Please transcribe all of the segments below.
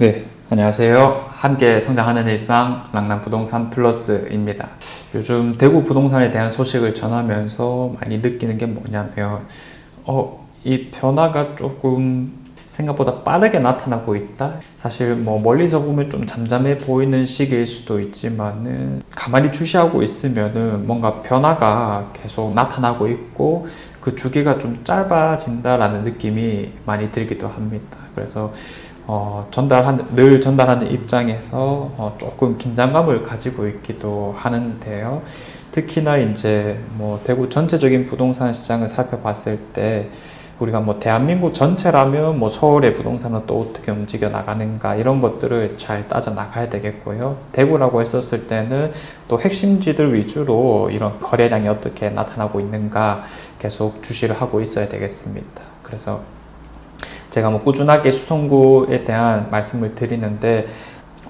네, 안녕하세요. 함께 성장하는 일상 랑남 부동산 플러스입니다. 요즘 대구 부동산에 대한 소식을 전하면서 많이 느끼는 게 뭐냐면, 어, 이 변화가 조금 생각보다 빠르게 나타나고 있다. 사실 뭐 멀리서 보면 좀 잠잠해 보이는 시기일 수도 있지만은 가만히 주시하고 있으면은 뭔가 변화가 계속 나타나고 있고 그 주기가 좀 짧아진다라는 느낌이 많이 들기도 합니다. 그래서 어, 전달한, 늘 전달하는 입장에서 어, 조금 긴장감을 가지고 있기도 하는데요. 특히나 이제 뭐 대구 전체적인 부동산 시장을 살펴봤을 때 우리가 뭐 대한민국 전체라면 뭐 서울의 부동산은 또 어떻게 움직여 나가는가 이런 것들을 잘 따져 나가야 되겠고요. 대구라고 했었을 때는 또 핵심지들 위주로 이런 거래량이 어떻게 나타나고 있는가 계속 주시를 하고 있어야 되겠습니다. 그래서 제가 뭐 꾸준하게 수성구에 대한 말씀을 드리는데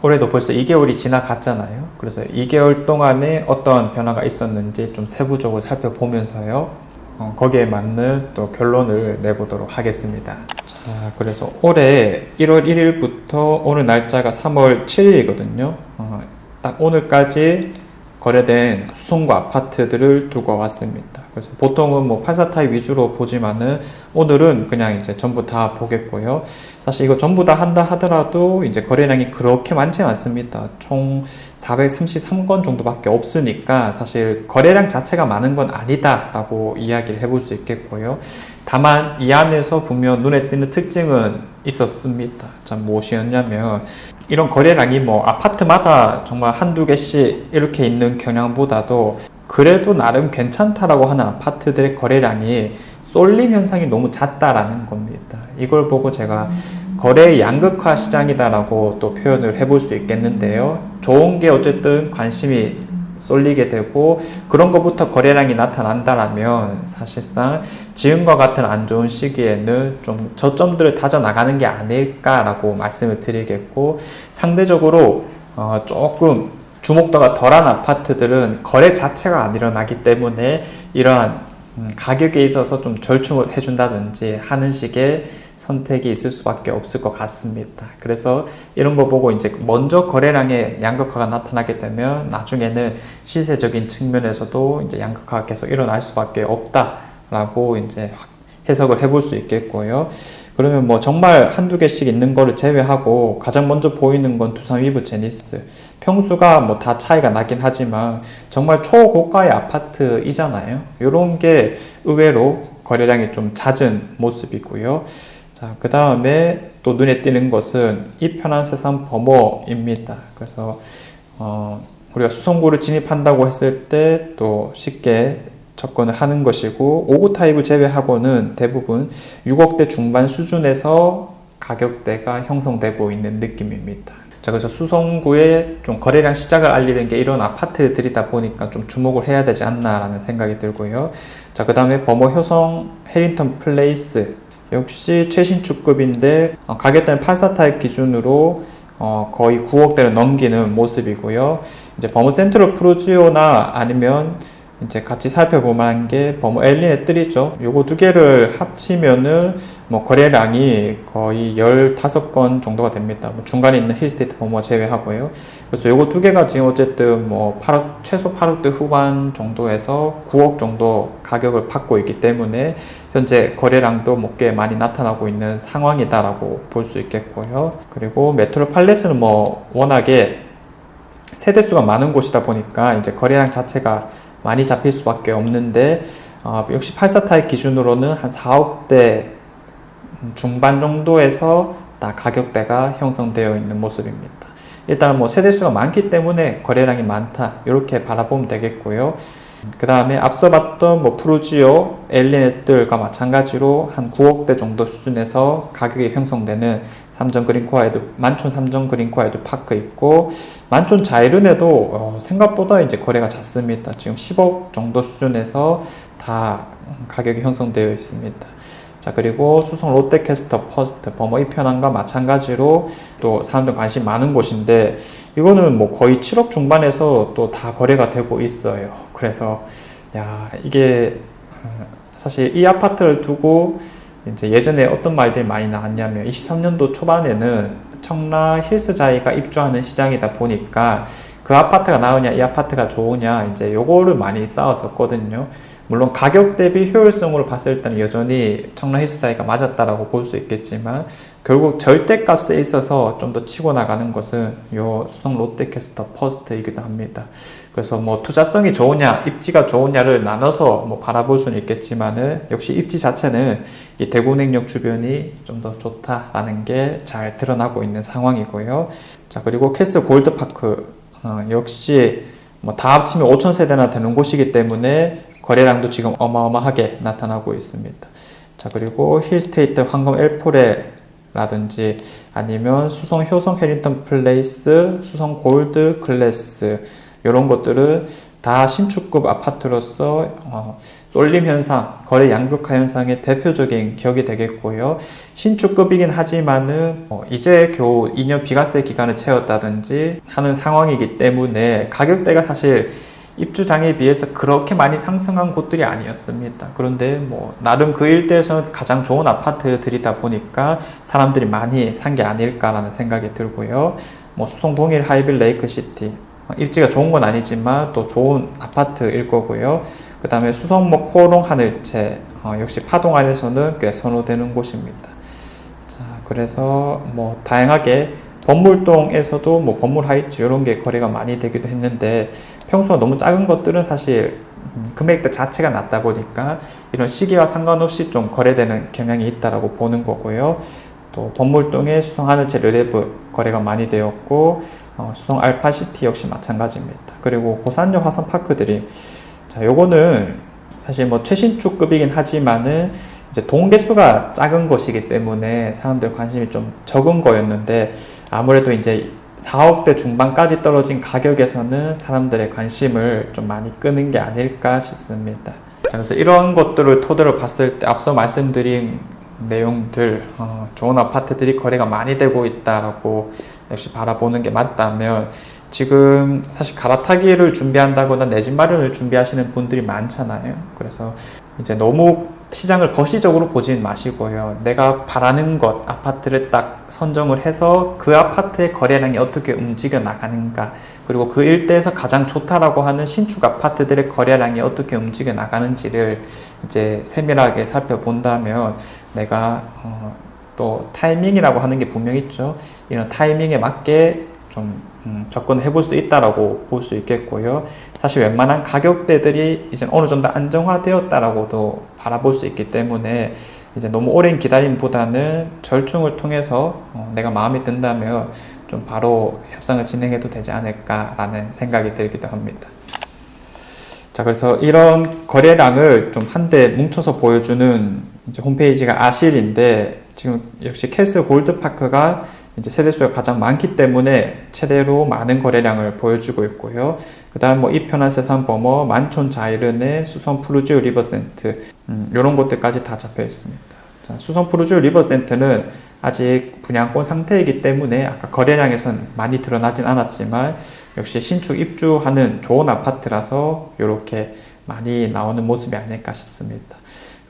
올해도 벌써 2개월이 지나갔잖아요. 그래서 2개월 동안에 어떤 변화가 있었는지 좀 세부적으로 살펴보면서요. 어, 거기에 맞는 또 결론을 내보도록 하겠습니다. 자, 그래서 올해 1월 1일부터 오늘 날짜가 3월 7일이거든요. 어, 딱 오늘까지 거래된 수송구 아파트들을 두고 왔습니다. 그래서 보통은 뭐 84타입 위주로 보지만은 오늘은 그냥 이제 전부 다 보겠고요. 사실 이거 전부 다 한다 하더라도 이제 거래량이 그렇게 많지는 않습니다. 총 433건 정도밖에 없으니까 사실 거래량 자체가 많은 건 아니다라고 이야기를 해볼 수 있겠고요. 다만 이 안에서 분명 눈에 띄는 특징은 있었습니다. 참 무엇이었냐면 이런 거래량이 뭐 아파트마다 정말 한두 개씩 이렇게 있는 경향보다도 그래도 나름 괜찮다라고 하는 아파트들의 거래량이 쏠림 현상이 너무 잦다라는 겁니다. 이걸 보고 제가 거래 양극화 시장이다라고 또 표현을 해볼 수 있겠는데요. 좋은 게 어쨌든 관심이 쏠리게 되고 그런 것부터 거래량이 나타난다라면 사실상 지금과 같은 안 좋은 시기에는 좀 저점들을 다져 나가는 게 아닐까라고 말씀을 드리겠고 상대적으로 어 조금 주목도가 덜한 아파트들은 거래 자체가 안 일어나기 때문에 이러한 음, 가격에 있어서 좀 절충을 해준다든지 하는 식의 선택이 있을 수밖에 없을 것 같습니다. 그래서 이런 거 보고 이제 먼저 거래량의 양극화가 나타나게 되면 나중에는 시세적인 측면에서도 이제 양극화가 계속 일어날 수밖에 없다라고 이제 해석을 해볼 수 있겠고요. 그러면 뭐 정말 한두 개씩 있는 거를 제외하고 가장 먼저 보이는 건 두산 위브 제니스. 평수가 뭐 다 차이가 나긴 하지만 정말 초고가의 아파트이잖아요. 이런 게 의외로 거래량이 좀 잦은 모습이고요. 자, 그 다음에 또 눈에 띄는 것은 이 편한 세상 범어입니다. 그래서 어, 우리가 수성구를 진입한다고 했을 때 또 쉽게 접근을 하는 것이고 5구 타입을 제외하고는 대부분 6억대 중반 수준에서 가격대가 형성되고 있는 느낌입니다. 자, 그래서 수성구에 좀 거래량 시작을 알리는 게 이런 아파트들이다 보니까 좀 주목을 해야 되지 않나라는 생각이 들고요. 자, 그 다음에 범어 효성 해링턴 플레이스 역시 최신축급인데 어, 가격대는 84타입 기준으로 어, 거의 9억대를 넘기는 모습이고요. 이제 버머 센트럴 프로지오나 아니면 이제 같이 살펴보면 게 버머 엘리네 뜰이죠. 요거 두 개를 합치면은 뭐 거래량이 거의 15건 정도가 됩니다. 뭐 중간에 있는 힐스테이트 버머 제외하고요. 그래서 요거 두 개가 지금 어쨌든 뭐 8억, 최소 8억대 후반 정도에서 9억 정도 가격을 받고 있기 때문에 현재 거래량도 뭐 꽤 많이 나타나고 있는 상황이다라고 볼 수 있겠고요. 그리고 메트로 팔레스는 뭐 워낙에 세대수가 많은 곳이다 보니까 이제 거래량 자체가 많이 잡힐 수밖에 없는데 어, 역시 84 타입 기준으로는 한 4억대 중반 정도에서 다 가격대가 형성되어 있는 모습입니다. 일단 뭐 세대수가 많기 때문에 거래량이 많다 이렇게 바라보면 되겠고요. 그 다음에 앞서 봤던 뭐 프루지오, 엘리넷들과 마찬가지로 한 9억대 정도 수준에서 가격이 형성되는 삼정 그린코아에도 만촌 삼정 그린코아에도 파크 있고 만촌 자이른에도 어, 생각보다 이제 거래가 잦습니다. 지금 10억 정도 수준에서 다 가격이 형성되어 있습니다. 자 그리고 수성 롯데캐스터 퍼스트 버머 이편함과 마찬가지로 또 사람들 관심 많은 곳인데 이거는 뭐 거의 7억 중반에서 또 다 거래가 되고 있어요. 그래서 야 이게 어, 사실 이 아파트를 두고 이제 예전에 어떤 말들이 많이 나왔냐면 23년도 초반에는 청라 힐스자이가 입주하는 시장이다 보니까 그 아파트가 나으냐 이 아파트가 좋으냐 이제 요거를 많이 싸웠었거든요. 물론 가격 대비 효율성으로 봤을 때는 여전히 청라 힐스자이가 맞았다라고 볼 수 있겠지만 결국 절대값에 있어서 좀 더 치고 나가는 것은 요 수성 롯데캐스터 퍼스트이기도 합니다. 그래서 뭐 투자성이 좋으냐, 입지가 좋으냐를 나눠서 뭐 바라볼 수는 있겠지만은 역시 입지 자체는 이 대구냉역 주변이 좀 더 좋다라는 게 잘 드러나고 있는 상황이고요. 자 그리고 캐슬 골드파크 어, 역시 뭐 다 합치면 5천 세대나 되는 곳이기 때문에 거래량도 지금 어마어마하게 나타나고 있습니다. 자 그리고 힐스테이트 황금 엘포레라든지 아니면 수성 효성 해링턴 플레이스, 수성 골드 클래스 이런 것들은 다 신축급 아파트로서 어, 쏠림 현상, 거래 양극화 현상의 대표적인 격이 되겠고요. 신축급이긴 하지만은 어, 이제 겨우 2년 비과세 기간을 채웠다든지 하는 상황이기 때문에 가격대가 사실 입주장에 비해서 그렇게 많이 상승한 곳들이 아니었습니다. 그런데 뭐 나름 그 일대에서는 가장 좋은 아파트들이다 보니까 사람들이 많이 산 게 아닐까라는 생각이 들고요. 뭐 수성 동일 하이빌 레이크 시티 입지가 좋은 건 아니지만 또 좋은 아파트일 거고요. 그 다음에 수성목 코롱 하늘채 어, 역시 파동 안에서는 꽤 선호되는 곳입니다. 자, 그래서 뭐 다양하게 건물동에서도 뭐 건물 하이츠 이런 게 거래가 많이 되기도 했는데 평수가 너무 작은 것들은 사실 음, 금액대 자체가 낮다 보니까 이런 시기와 상관없이 좀 거래되는 경향이 있다라고 보는 거고요. 또 건물동의 수성 하늘채 르레브 거래가 많이 되었고 어, 수성 알파시티 역시 마찬가지입니다. 그리고 고산역 화성 파크들이 자 요거는 사실 뭐 최신축급이긴 하지만은 이제 동계수가 작은 것이기 때문에 사람들 관심이 좀 적은 거였는데 아무래도 이제 4억대 중반까지 떨어진 가격에서는 사람들의 관심을 좀 많이 끄는 게 아닐까 싶습니다. 자, 그래서 이런 것들을 토대로 봤을 때 앞서 말씀드린 내용들 어, 좋은 아파트들이 거래가 많이 되고 있다라고 역시 바라보는 게 맞다면 지금 사실 갈아타기를 준비한다거나 내 집 마련을 준비하시는 분들이 많잖아요. 그래서 이제 너무 시장을 거시적으로 보진 마시고요. 내가 바라는 것, 아파트를 딱 선정을 해서 그 아파트의 거래량이 어떻게 움직여 나가는가, 그리고 그 일대에서 가장 좋다라고 하는 신축 아파트들의 거래량이 어떻게 움직여 나가는지를 이제 세밀하게 살펴본다면 내가 어, 또 타이밍이라고 하는 게 분명 있죠. 이런 타이밍에 맞게 좀 음, 접근을 해볼 수 있다라고 볼 수 있겠고요. 사실 웬만한 가격대들이 이제 어느 정도 안정화되었다라고도 바라볼 수 있기 때문에 이제 너무 오랜 기다림보다는 절충을 통해서 어, 내가 마음에 든다면 좀 바로 협상을 진행해도 되지 않을까라는 생각이 들기도 합니다. 자, 그래서 이런 거래량을 좀 한데 뭉쳐서 보여주는 홈페이지가 아실인데 지금 역시 캐스 골드파크가 이제 세대 수가 가장 많기 때문에 최대로 많은 거래량을 보여주고 있고요. 그 다음 뭐 이편한 세산 범어, 만촌 자이른의 수성 프루즈 리버센트 음, 이런 곳들까지 다 잡혀 있습니다. 자, 수성 프루즈 리버센트는 아직 분양권 상태이기 때문에 아까 거래량에선 많이 드러나진 않았지만 역시 신축 입주하는 좋은 아파트라서 이렇게 많이 나오는 모습이 아닐까 싶습니다.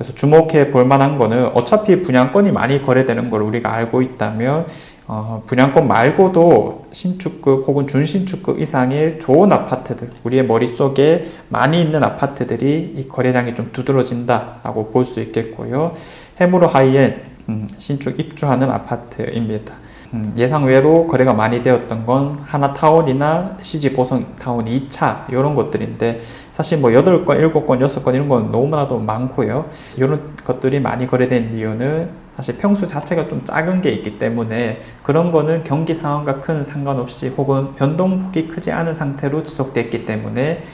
그래서 주목해 볼 만한 거는 어차피 분양권이 많이 거래되는 걸 우리가 알고 있다면 어, 분양권 말고도 신축급 혹은 준신축급 이상의 좋은 아파트들, 우리의 머릿속에 많이 있는 아파트들이 이 거래량이 좀 두드러진다라고 볼 수 있겠고요. 해무로 하이엔 음, 신축 입주하는 아파트입니다. 음, 예상 외로 거래가 많이 되었던 건 하나타운이나 CG 보성타운 2차 이런 것들인데 사실 뭐 8건, 7건, 6건 이런 건 너무나도 많고요. 이런 것들이 많이 거래된 이유는 사실 평수 자체가 좀 작은 게 있기 때문에 그런 거는 경기 상황과 큰 상관없이 혹은 변동폭이 크지 않은 상태로 지속됐기 때문에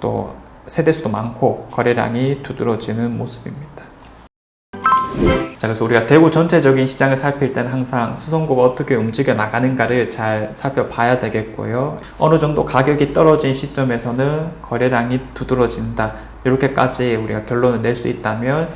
또 세대수도 많고 거래량이 두드러지는 모습입니다. 자, 그래서 우리가 대구 전체적인 시장을 살필 때는 항상 수성구가 어떻게 움직여 나가는가를 잘 살펴봐야 되겠고요. 어느 정도 가격이 떨어진 시점에서는 거래량이 두드러진다. 이렇게까지 우리가 결론을 낼 수 있다면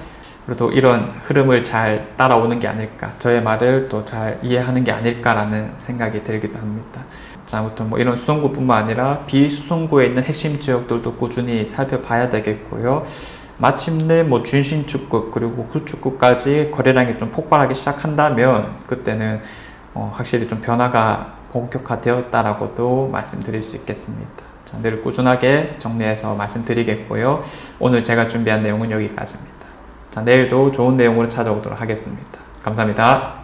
그래도 이런 흐름을 잘 따라오는 게 아닐까. 저의 말을 또 잘 이해하는 게 아닐까라는 생각이 들기도 합니다. 자, 아무튼 뭐 이런 수성구뿐만 아니라 비수성구에 있는 핵심 지역들도 꾸준히 살펴봐야 되겠고요. 마침내 뭐 준신축급 그리고 구축급까지 거래량이 좀 폭발하기 시작한다면 그때는 어, 확실히 좀 변화가 본격화되었다라고도 말씀드릴 수 있겠습니다. 자, 늘 꾸준하게 정리해서 말씀드리겠고요. 오늘 제가 준비한 내용은 여기까지입니다. 자, 내일도 좋은 내용으로 찾아오도록 하겠습니다. 감사합니다.